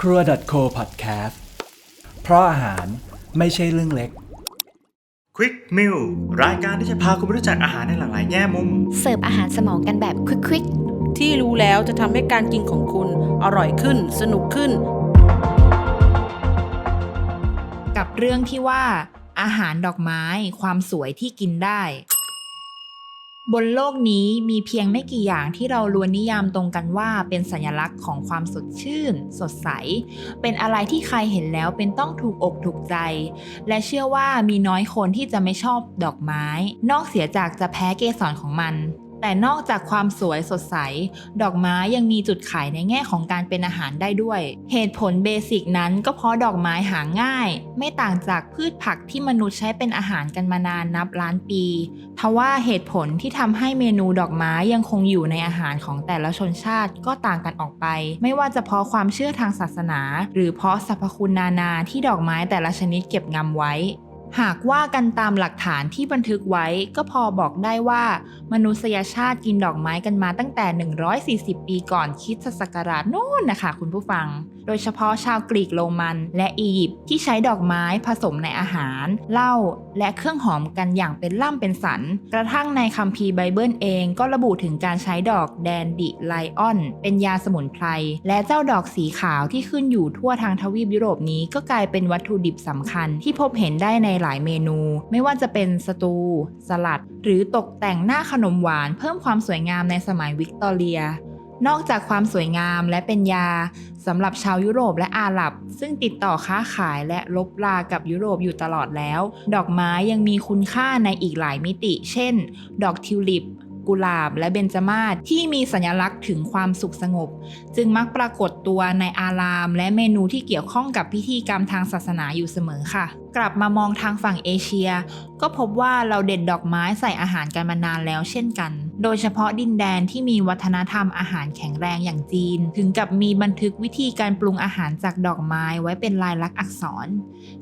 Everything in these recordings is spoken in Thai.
ครัว .co podcast เพราะอาหารไม่ใช่เรื่องเล็ก Quick Meal รายการที่จะพาคุณไปรู้จักอาหารในหลากหลายแง่มุม เสิร์ฟอาหารสมองกันแบบควิกที่รู้แล้วจะทำให้การกินของคุณอร่อยขึ้น สนุกขึ้น กับเรื่องที่ว่า อาหารดอกไม้ความสวยที่กินได้ บนโลกนี้มีเพียงไม่กี่อย่างที่เราล้วนนิยามตรงกันว่าเป็นสัญลักษณ์ของความสดชื่น สดใส เป็นอะไรที่ใครเห็นแล้วเป็นต้องถูกอกถูกใจ และเชื่อว่ามีน้อยคนที่จะไม่ชอบดอกไม้ นอกเสียจากจะแพ้เกสรของมัน แต่นอกจากความสวยสดใส ดอกไม้ยังมีจุดขายในแง่ของการเป็นอาหารได้ด้วย เหตุผลเบสิกนั้นก็เพราะดอกไม้หาง่าย ไม่ต่างจากพืชผักที่มนุษย์ใช้เป็นอาหารกันมานานนับล้านปี ทว่าเหตุผลที่ทำให้เมนูดอกไม้ยังคงอยู่ในอาหารของแต่ละชนชาติก็ต่างกันออกไป ไม่ว่าจะเพราะความเชื่อทางศาสนา หรือเพราะสรรพคุณนานาที่ดอกไม้แต่ละชนิดเก็บงำไว้ หากว่ากันตามหลักฐานที่บันทึกไว้ก็พอบอกได้ว่า มนุษยชาติกินดอกไม้กันมาตั้งแต่ 140 ปีก่อนคิดศักราชนู่นนะคะคุณผู้ฟัง โดยเฉพาะชาวกรีกโรมัน และอียิปต์ที่ใช้ดอกไม้ผสมในอาหาร เหล้าและเครื่องหอมกันอย่างเป็นล่ำเป็นสัน กระทั่งในคัมภีร์ไบเบิลเองก็ระบุถึงการใช้ดอกแดนดิไลออน เป็นยาสมุนไพรและเจ้าดอกสีขาวที่ขึ้นอยู่ทั่วทางทวีปยุโรปนี้ก็กลายเป็นวัตถุดิบสำคัญที่พบเห็นได้ในหลายเมนู ไม่ว่าจะเป็นสตู สลัด หรือตกแต่งหน้าขนมหวานเพิ่มความสวยงามในสมัยวิกตอเรีย นอกจากความสวยงามและเป็นยาสำหรับชาวยุโรปและอาหรับ ซึ่งติดต่อค้าขายและลบลากับยุโรปอยู่ตลอดแล้ว ดอกไม้ยังมีคุณค่าในอีกหลายมิติ เช่น ดอกทิวลิป กุหลาบและเบญจมาศที่มีสัญลักษณ์ถึงความสุขสงบ จึงมักปรากฏตัวในอาราม และเมนูที่เกี่ยวข้องกับพิธีกรรมทางศาสนาอยู่เสมอค่ะ กลับมามองทางฝั่งเอเชีย ก็พบว่าเราเด็ดดอกไม้ใส่อาหารกันมานานแล้วเช่นกัน โดยเฉพาะดินแดนที่มีวัฒนธรรมอาหารแข็งแรงอย่างจีน ถึงกับมีบันทึกวิธีการปรุงอาหารจากดอกไม้ไว้เป็นลายลักษณ์อักษร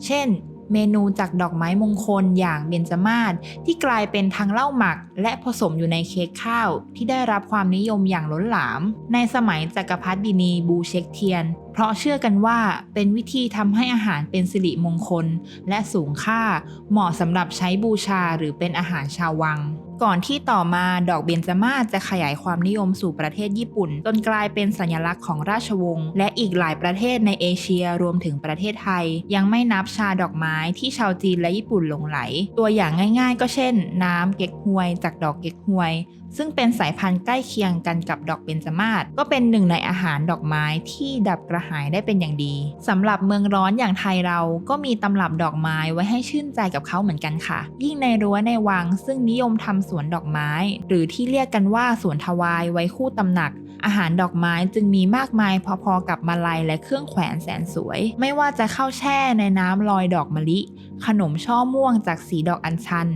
เช่น เมนูจากดอกไม้มงคลอย่างเบญจมาศที่กลายเป็นทั้งเหล้าหมัก และผสมอยู่ในเค้กข้าวที่ได้รับความนิยมอย่างล้นหลาม ในสมัยจักรพรรดินีบูเช็กเทียน เพราะเชื่อกันว่าเป็นวิธีทำให้อาหารเป็นสิริมงคล และสูงค่า เหมาะสำหรับใช้บูชาหรือเป็นอาหารชาววัง ก่อนที่ต่อมาดอกเบญจมาศจะขยายความนิยมสู่ประเทศญี่ปุ่น จนกลายเป็นสัญลักษณ์ของราชวงศ์และอีกหลายประเทศในเอเชียรวมถึงประเทศไทย ยังไม่นับชาดอกไม้ที่ชาวจีนและญี่ปุ่นหลงไหล ตัวอย่างง่าย ๆ ก็เช่น น้ำเก๊กฮวย จากดอกเก๊กฮวย ซึ่งเป็นสายพันธุ์ใกล้เคียงกันกับดอกเบญจมาศก็เป็นหนึ่งในอาหารดอกไม้ที่ดับกระหายได้เป็นอย่างดีสำหรับเมืองร้อนอย่างไทยเราก็มีตำรับดอกไม้ไว้ให้ชื่นใจกับเขาเหมือนกันค่ะ ยิ่งในรั้วในวังซึ่งนิยมทำสวนดอกไม้ หรือที่เรียกกันว่าสวนทวายไว้คู่ตำหนัก อาหารดอกไม้จึงมีมากมายพอๆกับมาลัยและเครื่องแขวนแสนสวย ไม่ว่าจะเข้าแช่ในน้ำลอยดอกมะลิ ขนมช่อม่วงจากสีดอกอัญชัน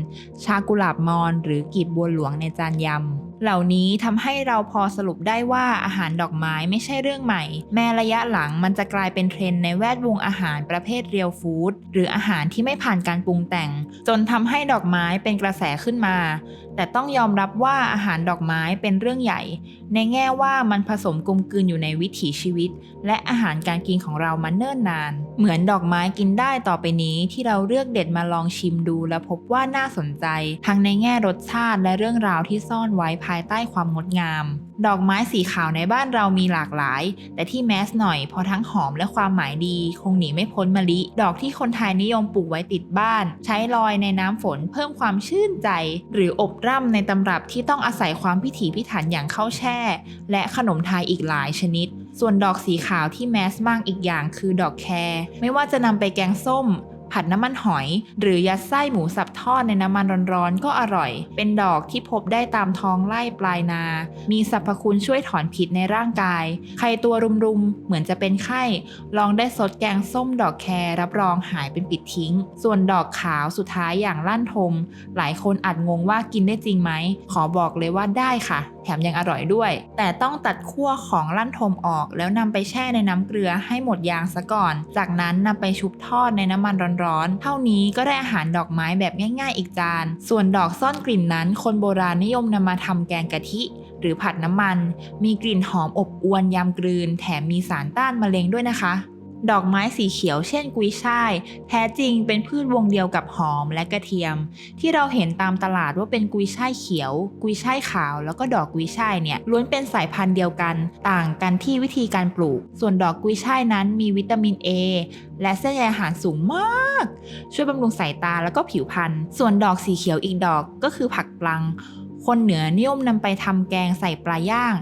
ชากุหลาบมอนหรือกีบบัวหลวงในจานยำ เหล่านี้ทำให้เราพอสรุปได้ว่าอาหารดอกไม้ไม่ใช่เรื่องใหม่ แม้ระยะหลังมันจะกลายเป็นเทรนด์ในแวดวงอาหารประเภทเรียลฟู้ดหรืออาหารที่ไม่ผ่านการปรุงแต่ง จนทำให้ดอกไม้เป็นกระแสขึ้นมาแต่ต้องยอมรับว่าอาหารดอกไม้เป็นเรื่องใหญ่ ในแง่ว่ามันผสมกลมกลืนอยู่ในวิถีชีวิต และอาหารการกินของเรามาเนิ่นนาน เหมือนดอกไม้กินได้ต่อไปนี้ที่เราเลือกเด็ดมาลองชิมดู และพบว่าน่าสนใจ ทั้งในแง่รสชาติและเรื่องราวที่ซ่อนไว้ภายใต้ความงดงาม ดอกไม้สีขาวในบ้านเรามีหลากหลาย แต่ที่แมสหน่อยพอทั้งหอมและความหมายดี คงหนีไม่พ้นมะลิ ดอกที่คนไทยนิยมปลูกไว้ติดบ้าน ใช้ลอยในน้ำฝนเพิ่มความชื่นใจ หรืออบร่ำในตำรับที่ต้องอาศัยความพิถีพิถันอย่างข้าวแช่ และขนมไทยอีกหลายชนิด ส่วนดอกสีขาวที่แมสมากอีกอย่างคือดอกแครไม่ว่าจะนำไปแกงส้ม ผัดน้ำมันหอย หรือยัดไส้หมูสับทอดในน้ำมันร้อนๆก็อร่อย เป็นดอกที่พบได้ตามท้องไร่ปลายนา มีสรรพคุณช่วยถอนพิษในร่างกาย ใครตัวรุมๆ เหมือนจะเป็นไข้ ลองได้สดแกงส้มดอกแครรับรองหายเป็นปิดทิ้ง ส่วนดอกขาวสุดท้ายอย่างลั่นทม หลายคนอาจงงว่ากินได้จริงไหม ขอบอกเลยว่าได้ค่ะ แถมยังอร่อยด้วย แต่ต้องตัดขั้วของลั่นทมออก แล้วนำไปแช่ในน้ำเกลือให้หมดยางซะก่อน จากนั้นนำไปชุบทอดในน้ำมันร้อนๆ เท่านี้ก็ได้อาหารดอกไม้แบบง่าย ๆ อีกจาน ส่วนดอกซ่อนกลิ่นนั้น คนโบราณนิยมนำมาทำแกงกะทิ หรือผัดน้ำมัน มีกลิ่นหอมอบอวนยำกลืน แถมมีสารต้านมะเร็งด้วยนะคะ ดอกไม้สีเขียวเช่นกุยช่าย แท้จริงเป็นพืชวงเดียวกับหอมและกระเทียม ที่เราเห็นตามตลาดว่าเป็นกุยช่ายเขียว กุยช่ายขาว แล้วก็ดอกกุยช่ายเนี่ยล้วนเป็นสายพันธุ์เดียวกัน ต่างกันที่วิธีการปลูก ส่วนดอกกุยช่ายนั้นมีวิตามิน A และเส้นใยอาหารสูงมาก ช่วยบำรุงสายตาแล้วก็ผิวพรรณส่วนดอกสีเขียวอีกดอกก็คือผักปลัง คนเหนือนิยมนำไปทำแกงใส่ปลาย่าง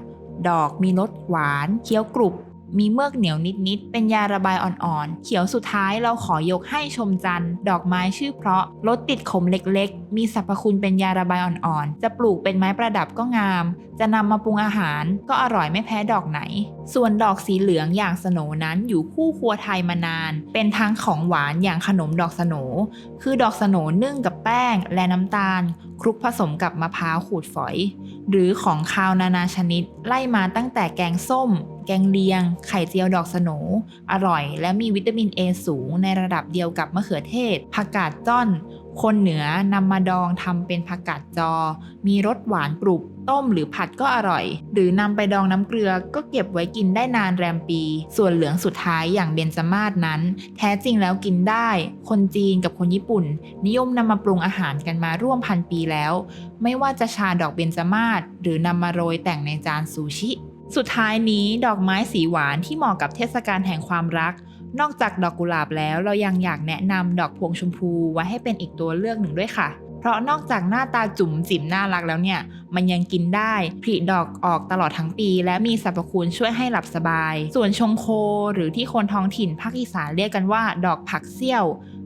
ดอกมีรสหวานเคี้ยวกรุบ มีเมือกเหนียวนิดๆ เป็นยาระบายอ่อนๆ เขียวสุดท้ายเราขอยกให้ชมจันทร์ดอกไม้ชื่อเพราะรสติดขมเล็กๆ มีสรรพคุณเป็นยาระบายอ่อนๆ จะปลูกเป็นไม้ประดับก็งาม จะนำมาปรุงอาหารก็อร่อยไม่แพ้ดอกไหน ส่วนดอกสีเหลืองอย่างสโนนั้นอยู่คู่ครัวไทยมานาน เป็นทั้งของหวานอย่างขนมดอกสโนคือดอกสโนนึ่งกับแป้งและน้ำตาล คลุกผสมกับมะพร้าวขูดฝอย หรือของคาวนานาชนิด ไล่มาตั้งแต่แกงส้ม แกงเลียง ไข่เจียวดอกสโหนอร่อย และมีวิตามิน A สูงในระดับเดียวกับมะเขือเทศ ผักกาดจ้อน คนเหนือนำมาดองทำเป็นผักกาดจอ มีรสหวานกรุบต้มหรือผัดก็อร่อย หรือนำไปดองน้ำเกลือก็เก็บไว้กินได้นานแรมปี ส่วนเหลืองสุดท้ายอย่างเบญจมาศนั้น แท้จริงแล้วกินได้ คนจีนกับคนญี่ปุ่น นิยมนำมาปรุงอาหารกันมาร่วมพันปีแล้ว ไม่ว่าจะชาดอกเบญจมาศหรือนำมาโรยแต่งในจานซูชิ สุดท้ายนี้ดอกไม้สีหวานที่เหมาะกับเทศกาลแห่งความรัก นอกจากดอกกุหลาบแล้วเรายังอยากแนะนำดอกพวงชมพูไว้ให้เป็นอีกตัวเลือกหนึ่งด้วยค่ะ เพราะนอกจากหน้าตาจุ๋มจิ๋มน่ารักแล้วเนี่ย มันยังกินได้ผลิดอกออกตลอดทั้งปี และมีสรรพคุณช่วยให้หลับสบาย ส่วนชงโค หรือที่คนท้องถิ่นภาคอีสานเรียกกันว่า ดอกผักเซี่ยว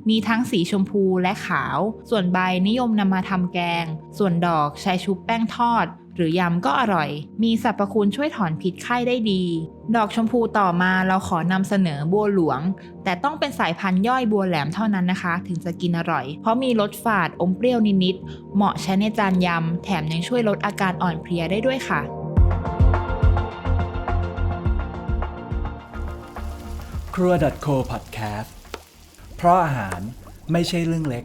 มีทั้งสีชมพูและขาว ส่วนใบนิยมนำมาทำแกง ส่วนดอกใช้ชุบแป้งทอด หรือยำก็อร่อย มีสรรพคุณช่วยถอนพิษไข้ได้ดี ดอกชมพูต่อมาเราขอนำเสนอบัวหลวง แต่ต้องเป็นสายพันธุ์ย่อยบัวแหลมเท่านั้นนะคะ ถึงจะกินอร่อย เพราะมีรสฝาดอมเปรี้ยวนิดๆเหมาะใช้ในจานยำ แถมยังช่วยลดอาการอ่อนเพลียได้ด้วยค่ะครัว .co podcast เพราะอาหารไม่ใช่เรื่องเล็ก